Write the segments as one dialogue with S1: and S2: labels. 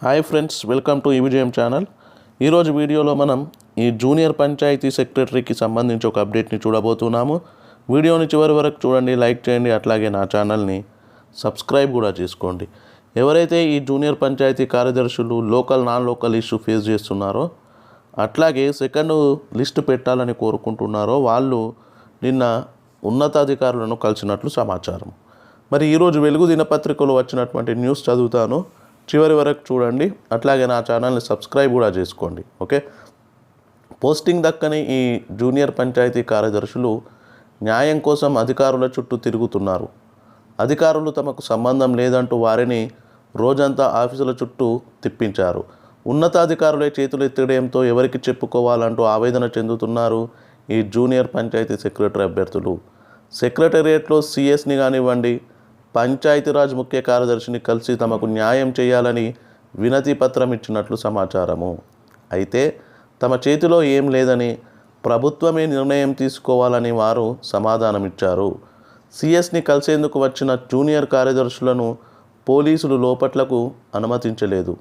S1: Hi friends welcome to ఈవిజయం channel. ఈరోజు వీడియోలో మనం ఈ జూనియర్ పంచాయతీ సెక్రటరీకి సంబంధించి ఒక అప్డేట్ని చూడబోతున్నాము. వీడియోని చివరి వరకు చూడండి లైక్ చేయండి అట్లాగే నా ఛానల్ని సబ్స్క్రైబ్ కూడా చేసుకోండి. ఎవరైతే ఈ జూనియర్ పంచాయతీ కార్యదర్శులు local non local issue face చేస్తున్నారో అట్లాగే సెకండ్ లిస్ట్ పెట్టాలని కోరుకుంటున్నారో వాళ్ళు నిన్న ఉన్నతాధికారులను కలిసినట్లు సమాచారం. మరి ఈరోజు వెలుగు దినపత్రికలో వచ్చినటువంటి న్యూస్ చదువుతాను. చివరి వరకు చూడండి. అట్లాగే నా ఛానల్ని సబ్స్క్రైబ్ కూడా చేసుకోండి. ఓకే? పోస్టింగ్ దక్కని ఈ జూనియర్ పంచాయతీ కార్యదర్శులు న్యాయం కోసం అధికారుల చుట్టూ తిరుగుతున్నారు. అధికారులు తమకు సంబంధం లేదంటూ వారిని రోజంతా ఆఫీసుల చుట్టూ తిప్పించారు. ఉన్నతాధికారులే చేతులు ఎత్తడంతో ఎవరికి చెప్పుకోవాలంటూ ఆవేదన చెందుతున్నారు ఈ జూనియర్ పంచాయతీ సెక్రటరీ అభ్యర్థులు. సెక్రటేరియట్లో సిఎస్ని కానివ్వండి పంచాయతీరాజ్ ముఖ్య కార్యదర్శిని కలిసి తమకు న్యాయం చేయాలని వినతి పత్రం ఇచ్చినట్లు సమాచారము. అయితే తమ చేతిలో ఏం లేదని ప్రభుత్వమే నిర్ణయం తీసుకోవాలని వారు సమాధానమిచ్చారు. సిఎస్ని కలిసేందుకు వచ్చిన జూనియర్ కార్యదర్శులను పోలీసులు లోపట్లకు అనుమతించలేదు.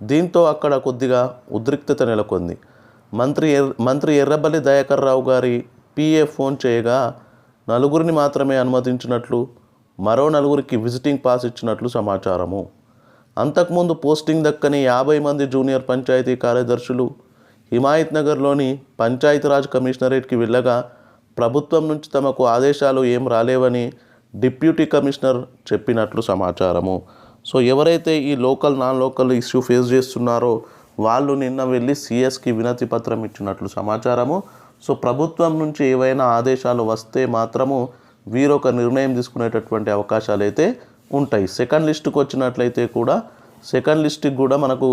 S1: దీంతో అక్కడ కొద్దిగా ఉద్రిక్తత నెలకొంది. మంత్రి ఎర్ మంత్రి ఎర్రబల్లి దయాకర్ రావు గారి పిఏ ఫోన్ చేయగా నలుగురిని మాత్రమే అనుమతించినట్లు మరో నలుగురికి విజిటింగ్ పాస్ ఇచ్చినట్లు సమాచారము. అంతకుముందు పోస్టింగ్ దక్కని యాభై మంది జూనియర్ పంచాయతీ కార్యదర్శులు హిమాయత్ నగర్లోని పంచాయతీరాజ్ కమిషనరేట్కి వెళ్ళగా ప్రభుత్వం నుంచి తమకు ఆదేశాలు ఏం రాలేవని డిప్యూటీ కమిషనర్ చెప్పినట్లు సమాచారము. సో ఎవరైతే ఈ local non local issue face చేస్తున్నారో వాళ్ళు నిన్న వెళ్ళి సిఎస్కి వినతి పత్రం ఇచ్చినట్లు సమాచారము. సో ప్రభుత్వం నుంచి ఏవైనా ఆదేశాలు వస్తే మాత్రము వీరు ఒక నిర్ణయం తీసుకునేటటువంటి అవకాశాలు అయితే ఉంటాయి. సెకండ్ లిస్టుకు వచ్చినట్లయితే కూడా సెకండ్ లిస్ట్కి కూడా మనకు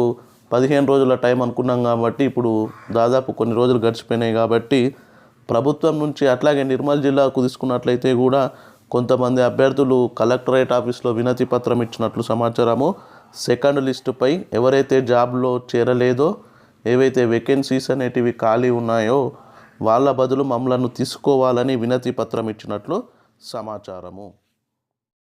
S1: పదిహేను రోజుల టైం అనుకున్నాం కాబట్టి ఇప్పుడు దాదాపు కొన్ని రోజులు గడిచిపోయినాయి కాబట్టి ప్రభుత్వం నుంచి అట్లాగే నిర్మల్ జిల్లాకు తీసుకున్నట్లయితే కూడా కొంతమంది అభ్యర్థులు కలెక్టరేట్ ఆఫీస్లో వినతి పత్రం ఇచ్చినట్లు సమాచారము. సెకండ్ లిస్టుపై ఎవరైతే జాబ్లో చేరలేదో ఏవైతే వేకెన్సీస్ అనేటివి ఖాళీ ఉన్నాయో వాళ్ళ బదులు మమ్మలను తీసుకోవాలని వినతి పత్రం ఇచ్చినట్లు సమాచారము.